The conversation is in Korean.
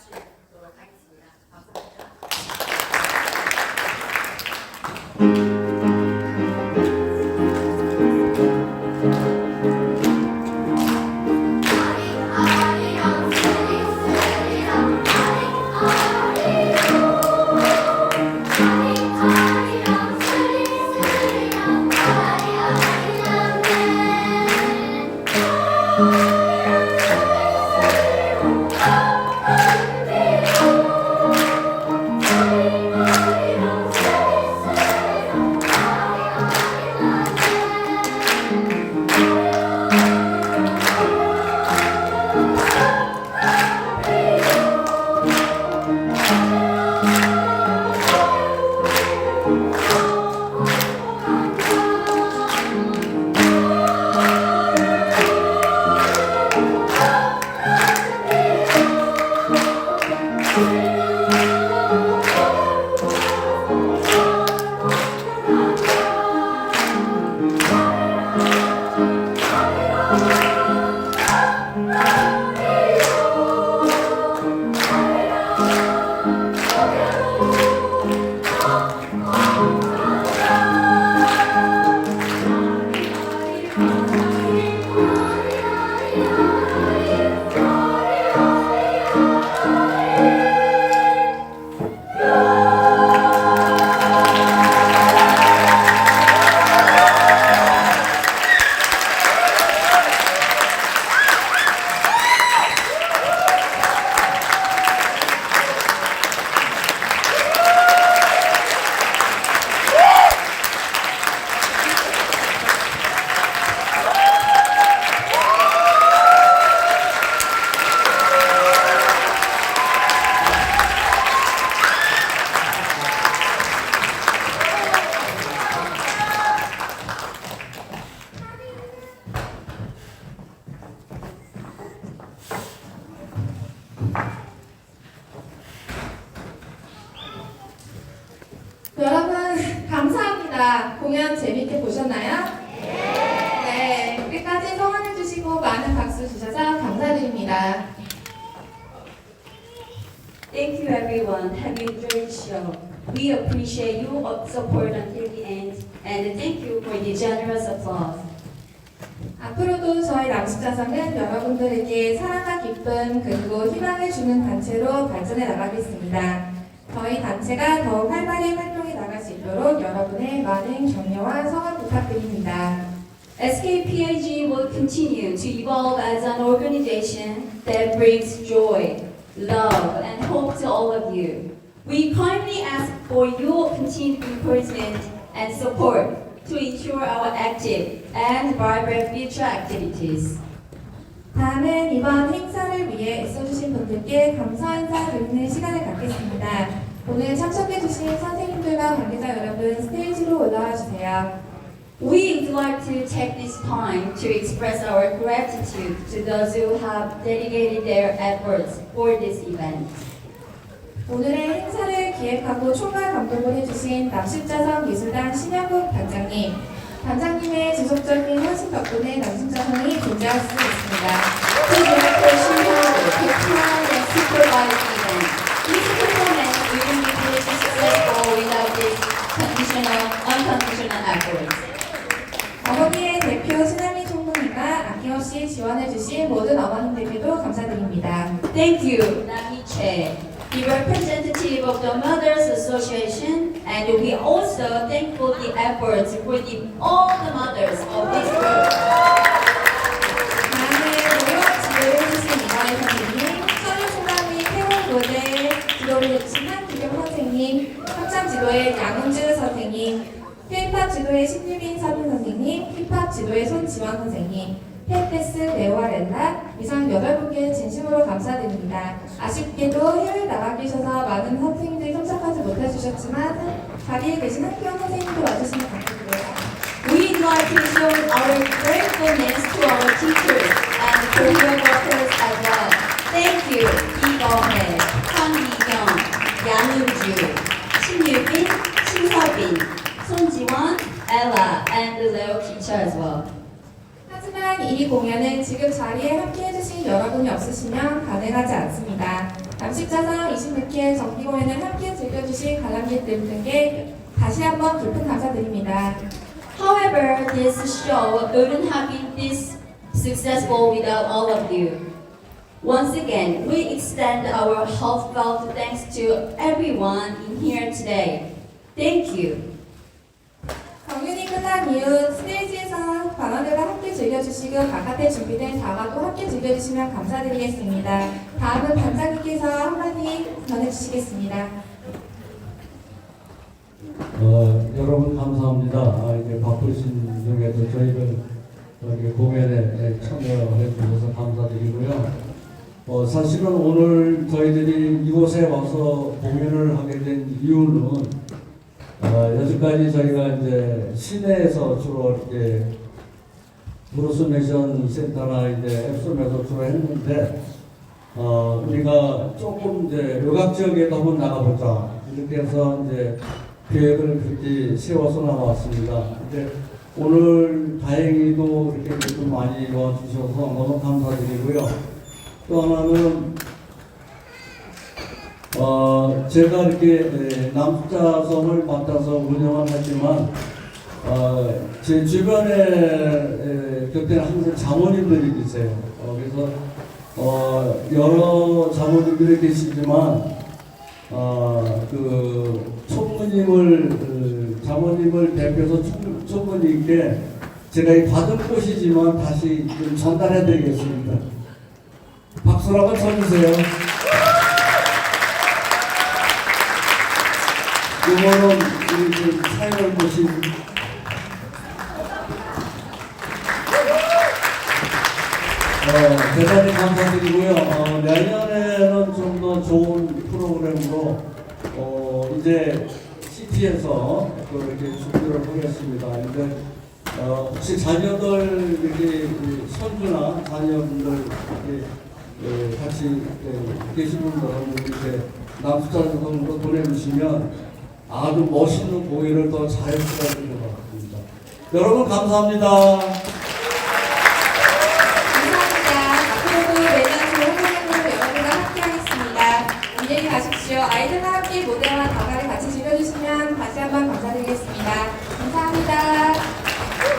말씀을 드리도록 하겠습니다. 감사합니다. 공연 재밌게 보셨나요? 네. 끝까지 성원해 주시고 많은 박수 주셔서 감사드립니다. Thank you everyone. Have a great show. We appreciate your support until the end and thank you for the generous applause. 앞으로도 저희 남식자성은 여러분들에게 사랑과 기쁨 그리고 희망을 주는 단체로 발전해 나가겠습니다. 저희 단체가 더욱 활발히 활동해 나갈 수 있도록 여러분의 많은 격려와 성원 부탁드립니다. SKPAG will continue to evolve as an organization that brings joy, love, and hope to all of you. We kindly ask for your continued encouragement and support to ensure our active and vibrant future activities. 다음은 이번 행사를 위해 애써주신 분들께 감사 인사 드리는 시간을 갖겠습니다. 오늘 참석해주신 선생님들과 관계자 여러분 스테이지로 올라와 주세요. We would like to take this time to express our gratitude to those who have dedicated their efforts for this event. 오늘의 행사를 기획하고 총괄 감독을 해주신 남십자성 미술단 신영국 단장님, 단장님의 지속적인 헌신 덕분에 남십자성이 존재할 수 있습니다. Shinyo to plan and supervise the event. This performance wouldn't be fully successful without this conditional, unconditional efforts. 어머니의 대표 신하미 총무님과 아낌없이 지원해주신 모든 어머님들께도 감사드립니다. Thank you, Nami Che, the representative of the Mothers Association, and we also thank for the efforts for the, all the mothers of this group. 지도의 신유빈 서빈 선생님, 힙합 지도의 손지원 선생님, 팬데스 레오아렐라 이상 8분께 진심으로 감사드립니다. 아쉽게도 해외 나가 계셔서 많은 선생님들이 참석하지 못해주셨지만 자리에 계신 학교 선생님도 와주시면 감사드려요. We'd like to show our gratefulness to our teachers and career workers as well. Thank you, 이거해, 황미경, 양은주, 신유빈, 신서빈, and Leo teacher as well. 하지만 이 공연은 지금 자리에 함께 해주신 여러분이 없으시면 가능하지 않습니다. 남식자상 26회 정기 공연을 함께 즐겨주신 관람객들 등께 다시 한번 깊은 감사드립니다. However, this show wouldn't have been this successful without all of you. Once again, we extend our heartfelt thanks to everyone in here today. Thank you. 이후 스테이지에서 관원들과 함께 즐겨주시고 바깥에 준비된 다과도 함께 즐겨주시면 감사드리겠습니다. 다음은 반장님께서 한마디 전해주시겠습니다. 어, 여러분 감사합니다. 아, 이제 바쁘신 중에도 저희를 이렇게 공연에 참여해 주셔서 감사드리고요. 어, 사실은 오늘 저희들이 이곳에 와서 공연을 하게 된 이유는 어, 여지까지 저희가 이제 시내에서 주로 이렇게 브로스메이션 센터나 이제 앱섬에서 주로 했는데 어, 우리가 조금 이제 외곽 지역에도 한번 나가보자 이렇게 해서 이제 계획을 그렇게 세워서 나왔습니다. 근데 오늘 다행히도 이렇게 좀 많이 와주셔서 너무 감사드리고요. 또 하나는 어 제가 이렇게 에, 남자섬을 맡아서 운영을 하지만 어, 제 주변에 에, 곁에는 항상 자모님들이 계세요. 어, 그래서 어, 여러 자모님들이 계시지만 어, 그 총무님을 그 자모님을 대표해서 총, 총무님께 제가 이 받은 것이지만 다시 좀 전달해 드리겠습니다. 박수로 한번 쳐주세요. 이거는 우리 그 사연을 보신 어, 대단히 감사드리고요. 어, 내년에는 좀 더 좋은 프로그램으로 어, 이제 시티에서 또 이렇게 준비를 하겠습니다. 근데 어, 혹시 자녀들 이렇게 그 손주나 자녀분들 이렇게 예, 같이 예, 계신 분들은 이렇게 남수자성으로 보내주시면 아주 멋있는 공연을 수가 있는 것 같습니다. 여러분. 감사합니다.